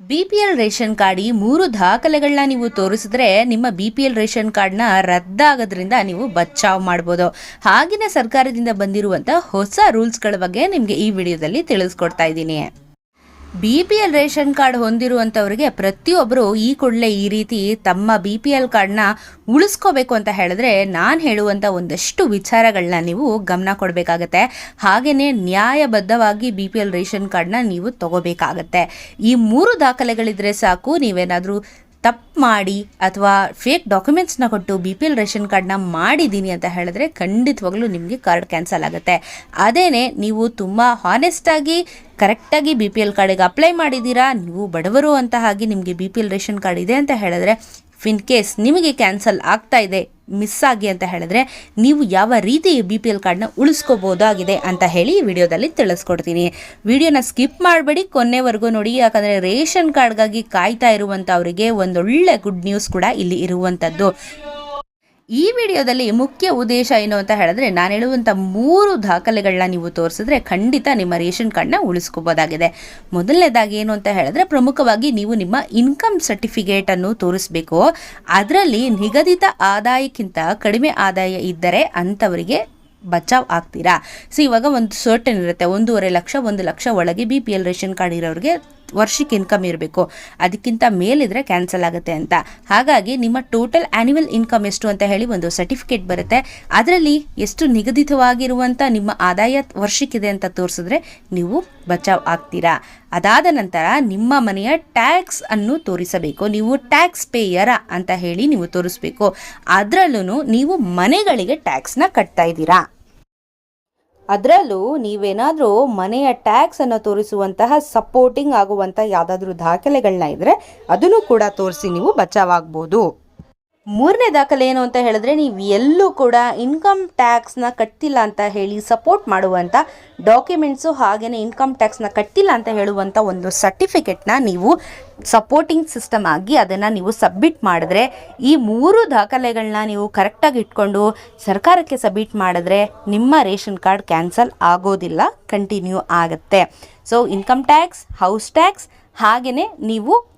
B P L ration card ಈ ಮೂರು ದಾಖಲೆಗಳನ್ನ ನೀವು ತೋರಿಸಿದ್ರೆ ನಿಮ್ಮ ಬಿ ಪಿ ಎಲ್ ರೇಷನ್ ಕಾರ್ಡ್ನ ರದ್ದಾಗೋದ್ರಿಂದ ನೀವು ಬಚಾವ್ ಮಾಡ್ಬೋದು. ಆಗಿನ ಸರ್ಕಾರದಿಂದ ಬಂದಿರುವಂಥ ಹೊಸ ರೂಲ್ಸ್ಗಳ ಬಗ್ಗೆ ನಿಮಗೆ ಈ ವಿಡಿಯೋದಲ್ಲಿ ತಿಳಿಸ್ಕೊಡ್ತಾ ಇದ್ದೀನಿ. B P L ration card ಹೊಂದಿರುವಂಥವ್ರಿಗೆ ಪ್ರತಿಯೊಬ್ಬರು ಈ ಕೂಡಲೇ ಈ ರೀತಿ ತಮ್ಮ ಬಿ ಪಿ ಎಲ್ ಕಾರ್ಡ್ನ ಉಳಿಸ್ಕೋಬೇಕು ಅಂತ ಹೇಳಿದ್ರೆ ನಾನು ಹೇಳುವಂಥ ಒಂದಷ್ಟು ವಿಚಾರಗಳನ್ನ ನೀವು ಗಮನ ಕೊಡಬೇಕಾಗತ್ತೆ. ಹಾಗೆಯೇ ನ್ಯಾಯಬದ್ಧವಾಗಿ ಬಿ ಪಿ ಎಲ್ ರೇಷನ್ ಕಾರ್ಡ್ನ ನೀವು ತಗೋಬೇಕಾಗತ್ತೆ. ಈ ಮೂರು ದಾಖಲೆಗಳಿದ್ರೆ ಸಾಕು, ನೀವೇನಾದರೂ ತಪ್ಪು ಮಾಡಿ ಅಥವಾ ಫೇಕ್ ಡಾಕ್ಯುಮೆಂಟ್ಸ್ನ ಕೊಟ್ಟು ಬಿ ಪಿ ಎಲ್ ರೇಷನ್ ಕಾರ್ಡ್ನ ಮಾಡಿದ್ದೀನಿ ಅಂತ ಹೇಳಿದ್ರೆ ಖಂಡಿತವಾಗ್ಲೂ ನಿಮಗೆ ಕಾರ್ಡ್ ಕ್ಯಾನ್ಸಲ್ ಆಗುತ್ತೆ. ಅದೇನೆ ನೀವು ತುಂಬ ಹಾನೆಸ್ಟಾಗಿ ಕರೆಕ್ಟಾಗಿ ಬಿ ಪಿ ಎಲ್ ಕಾರ್ಡಿಗೆ ಅಪ್ಲೈ ಮಾಡಿದ್ದೀರಾ, ನೀವು ಬಡವರು ಅಂತ ಹಾಗೆ ನಿಮಗೆ B P L ration card ಇದೆ ಅಂತ ಹೇಳಿದ್ರೆ ಇನ್ ಕೇಸ್ ನಿಮಗೆ ಕ್ಯಾನ್ಸಲ್ ಆಗ್ತಾ ಇದೆ, ಮಿಸ್ ಆಗಿ ಅಂತ ಹೇಳಿದ್ರೆ ನೀವು ಯಾವ ರೀತಿ ಬಿ ಪಿ ಎಲ್ ಕಾರ್ಡ್ನ ಉಳಿಸ್ಕೋಬೋದಾಗಿದೆ ಅಂತ ಹೇಳಿ ವಿಡಿಯೋದಲ್ಲಿ ತಿಳಿಸ್ಕೊಡ್ತೀನಿ. ವಿಡಿಯೋನ ಸ್ಕಿಪ್ ಮಾಡಬೇಡಿ, ಕೊನೆವರೆಗೂ ನೋಡಿ. ಯಾಕಂದರೆ ರೇಷನ್ ಕಾರ್ಡ್ಗಾಗಿ ಕಾಯ್ತಾ ಇರುವಂಥವರಿಗೆ ಒಂದೊಳ್ಳೆ ಗುಡ್ ನ್ಯೂಸ್ ಕೂಡ ಇಲ್ಲಿ ಇರುವಂಥದ್ದು ಈ ವಿಡಿಯೋದಲ್ಲಿ ಮುಖ್ಯ ಉದ್ದೇಶ ಏನು ಅಂತ ಹೇಳಿದ್ರೆ ನಾನು ಹೇಳುವಂಥ ಮೂರು ದಾಖಲೆಗಳನ್ನ ನೀವು ತೋರಿಸಿದ್ರೆ ಖಂಡಿತ ನಿಮ್ಮ ರೇಷನ್ ಕಾರ್ಡ್ನ ಉಳಿಸ್ಕೋಬೋದಾಗಿದೆ. ಮೊದಲನೇದಾಗಿ ಏನು ಅಂತ ಹೇಳಿದ್ರೆ ಪ್ರಮುಖವಾಗಿ ನೀವು ನಿಮ್ಮ ಇನ್ಕಮ್ ಸರ್ಟಿಫಿಕೇಟ್ ಅನ್ನು ತೋರಿಸ್ಬೇಕು. ಅದರಲ್ಲಿ ನಿಗದಿತ ಆದಾಯಕ್ಕಿಂತ ಕಡಿಮೆ ಆದಾಯ ಇದ್ದರೆ ಅಂಥವರಿಗೆ ಬಚಾವ್ ಆಗ್ತೀರಾ? ಸೊ ಇವಾಗ ಒಂದು ಸರ್ಟನ್ ಇರುತ್ತೆ. ಒಂದೂವರೆ ಲಕ್ಷ, ಒಂದು ಲಕ್ಷ ಒಳಗೆ B P L ration card ಇರೋರಿಗೆ ವರ್ಷಕ್ಕೆ ಇನ್ಕಮ್ ಇರಬೇಕು. ಅದಕ್ಕಿಂತ ಮೇಲಿದ್ರೆ ಕ್ಯಾನ್ಸಲ್ ಆಗುತ್ತೆ ಅಂತ. ಹಾಗಾಗಿ ನಿಮ್ಮ ಟೋಟಲ್ ಆ್ಯನ್ಯುವಲ್ ಇನ್ಕಮ್ ಎಷ್ಟು ಅಂತ ಹೇಳಿ ಒಂದು ಸರ್ಟಿಫಿಕೇಟ್ ಬರುತ್ತೆ. ಅದರಲ್ಲಿ ಎಷ್ಟು ನಿಗದಿತವಾಗಿರುವಂಥ ನಿಮ್ಮ ಆದಾಯ ವರ್ಷಕ್ಕಿದೆ ಅಂತ ತೋರಿಸಿದ್ರೆ ನೀವು ಬಚಾವ್ ಆಗ್ತೀರಾ? ಅದಾದ ನಂತರ ನಿಮ್ಮ ಮನೆಯ ಟ್ಯಾಕ್ಸ್ ಅನ್ನು ತೋರಿಸಬೇಕು. ನೀವು ಟ್ಯಾಕ್ಸ್ ಪೇಯರ ಅಂತ ಹೇಳಿ ನೀವು ತೋರಿಸ್ಬೇಕು. ಅದರಲ್ಲೂ ನೀವು ಮನೆಗಳಿಗೆ ಟ್ಯಾಕ್ಸ್ನ ಕಟ್ತಾ ಇದ್ದೀರಾ. ಅದರಲ್ಲೂ ನೀವೇನಾದರೂ ಮನೆಯ ಟ್ಯಾಕ್ಸ್ ಅನ್ನು ತೋರಿಸುವಂತಹ ಸಪೋರ್ಟಿಂಗ್ ಆಗುವಂಥ ಯಾವುದಾದ್ರೂ ದಾಖಲೆಗಳನ್ನ ಇದ್ದರೆ ಅದನ್ನು ಕೂಡ ತೋರಿಸಿ ನೀವು ಬಚಾವಾಗ್ಬೋದು ಮೂರನೇ ದಾಖಲೆ ಏನು ಅಂತ ಹೇಳಿದ್ರೆ ನೀವು ಎಲ್ಲೂ ಕೂಡ ಇನ್ಕಮ್ ಟ್ಯಾಕ್ಸ್ನ ಕಟ್ಟಿಲ್ಲ ಅಂತ ಹೇಳಿ ಸಪೋರ್ಟ್ ಮಾಡುವಂಥ ಡಾಕ್ಯುಮೆಂಟ್ಸು ಹಾಗೆಯೇ ಇನ್ಕಮ್ ಟ್ಯಾಕ್ಸ್ನ ಕಟ್ಟಿಲ್ಲ ಅಂತ ಹೇಳುವಂಥ ಒಂದು ಸರ್ಟಿಫಿಕೇಟ್ನ ನೀವು ಸಪೋರ್ಟಿಂಗ್ ಸಿಸ್ಟಮ್ ಆಗಿ ಅದನ್ನು ನೀವು ಸಬ್ಮಿಟ್ ಮಾಡಿದ್ರೆ ಈ ಮೂರು ದಾಖಲೆಗಳನ್ನ ನೀವು ಕರೆಕ್ಟಾಗಿ ಇಟ್ಕೊಂಡು ಸರ್ಕಾರಕ್ಕೆ ಸಬ್ಮಿಟ್ ಮಾಡಿದ್ರೆ ನಿಮ್ಮ ರೇಷನ್ ಕಾರ್ಡ್ ಕ್ಯಾನ್ಸಲ್ ಆಗೋದಿಲ್ಲ ಕಂಟಿನ್ಯೂ ಆಗುತ್ತೆ. So income tax house tax ಹಾಗೆಯೇ ನೀವು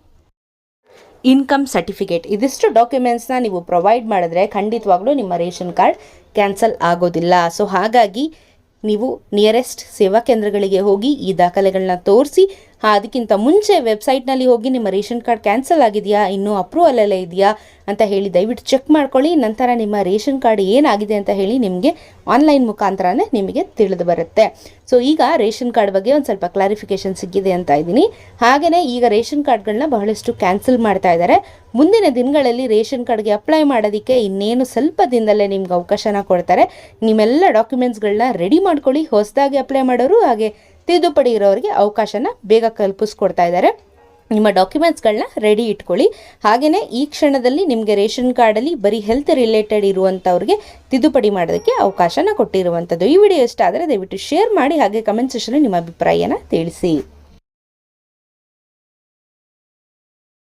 ಇನ್ಕಮ್ ಸರ್ಟಿಫಿಕೇಟ್. ಇದಿಷ್ಟು ಡಾಕ್ಯುಮೆಂಟ್ಸ್ನ ನೀವು ಪ್ರೊವೈಡ್ ಮಾಡಿದ್ರೆ ಖಂಡಿತವಾಗ್ಲೂ ನಿಮ್ಮ ರೇಷನ್ ಕಾರ್ಡ್ ಕ್ಯಾನ್ಸಲ್ ಆಗೋದಿಲ್ಲ. ಸೊ ಹಾಗಾಗಿ ನೀವು ನಿಯರೆಸ್ಟ್ ಸೇವಾ ಕೇಂದ್ರಗಳಿಗೆ ಹೋಗಿ ಈ ದಾಖಲೆಗಳನ್ನ ತೋರಿಸಿ ಅದಕ್ಕಿಂತ ಮುಂಚೆ ವೆಬ್ಸೈಟ್ನಲ್ಲಿ ಹೋಗಿ ನಿಮ್ಮ ರೇಷನ್ ಕಾರ್ಡ್ ಕ್ಯಾನ್ಸಲ್ ಆಗಿದೆಯಾ, ಇನ್ನೂ ಅಪ್ರೂವಲಲ್ಲೇ ಇದೆಯಾ ಅಂತ ಹೇಳಿ ದಯವಿಟ್ಟು ಚೆಕ್ ಮಾಡ್ಕೊಳ್ಳಿ. ನಂತರ ನಿಮ್ಮ ರೇಷನ್ ಕಾರ್ಡ್ ಏನಾಗಿದೆ ಅಂತ ಹೇಳಿ ನಿಮಗೆ ಆನ್ಲೈನ್ ಮುಖಾಂತರನೇ ನಿಮಗೆ ತಿಳಿದು ಬರುತ್ತೆ. ಸೊ ಈಗ ರೇಷನ್ ಕಾರ್ಡ್ ಬಗ್ಗೆ ಒಂದು ಸ್ವಲ್ಪ ಕ್ಲಾರಿಫಿಕೇಶನ್ ಸಿಕ್ಕಿದೆ ಅಂತ ಇದ್ದೀನಿ. ಹಾಗೆಯೇ ಈಗ ರೇಷನ್ ಕಾರ್ಡ್ಗಳನ್ನ ಬಹಳಷ್ಟು ಕ್ಯಾನ್ಸಲ್ ಮಾಡ್ತಾ ಇದ್ದಾರೆ. ಮುಂದಿನ ದಿನಗಳಲ್ಲಿ ರೇಷನ್ ಕಾರ್ಡ್ಗೆ ಅಪ್ಲೈ ಮಾಡೋದಕ್ಕೆ ಇನ್ನೇನು ಸ್ವಲ್ಪ ದಿನದಲ್ಲೇ ನಿಮ್ಗೆ ಅವಕಾಶನ ಕೊಡ್ತಾರೆ. ನಿಮ್ಮೆಲ್ಲ ಡಾಕ್ಯುಮೆಂಟ್ಸ್ಗಳನ್ನ ರೆಡಿ ಮಾಡ್ಕೊಳ್ಳಿ. ಹೊಸದಾಗಿ ಅಪ್ಲೈ ಮಾಡೋರು ಹಾಗೆ ತಿದ್ದುಪಡಿ ಇರೋರಿಗೆ ಅವಕಾಶನ ಬೇಗ ಕಲ್ಪಿಸ್ಕೊಡ್ತಾ ಇದ್ದಾರೆ. ನಿಮ್ಮ ಡಾಕ್ಯುಮೆಂಟ್ಸ್ಗಳನ್ನ ರೆಡಿ ಇಟ್ಕೊಳ್ಳಿ. ಹಾಗೆಯೇ ಈ ಕ್ಷಣದಲ್ಲಿ ನಿಮಗೆ ರೇಷನ್ ಕಾರ್ಡಲ್ಲಿ ಬರೀ ಹೆಲ್ತ್ ರಿಲೇಟೆಡ್ ಇರುವಂಥವ್ರಿಗೆ ತಿದ್ದುಪಡಿ ಮಾಡೋದಕ್ಕೆ ಅವಕಾಶನ ಕೊಟ್ಟಿರುವಂಥದ್ದು. ಈ ವಿಡಿಯೋ ಇಷ್ಟ ಆದರೆ ದಯವಿಟ್ಟು ಶೇರ್ ಮಾಡಿ ಹಾಗೆ ಕಮೆಂಟ್ ಸೆಷನಲ್ಲಿ ನಿಮ್ಮ ಅಭಿಪ್ರಾಯನ ತಿಳಿಸಿ.